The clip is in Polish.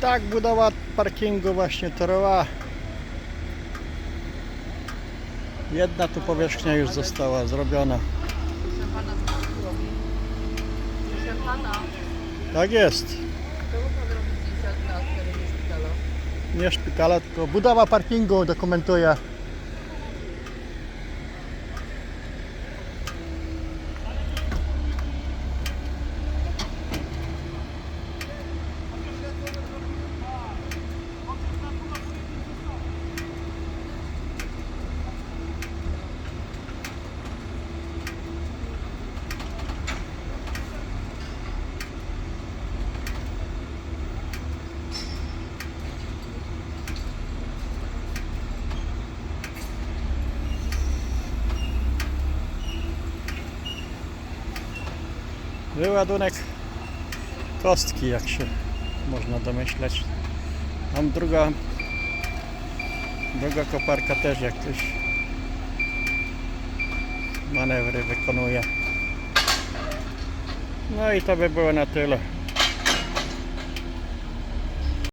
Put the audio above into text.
tak budowa parkingu właśnie trwa. Jedna tu powierzchnia już została zrobiona. Tak jest. Nie szpitala, tylko budowa parkingu dokumentuje. Wyładunek kostki, jak się można domyśleć. Tam druga, druga koparka też jak ktoś manewry wykonuje. No i to by było na tyle.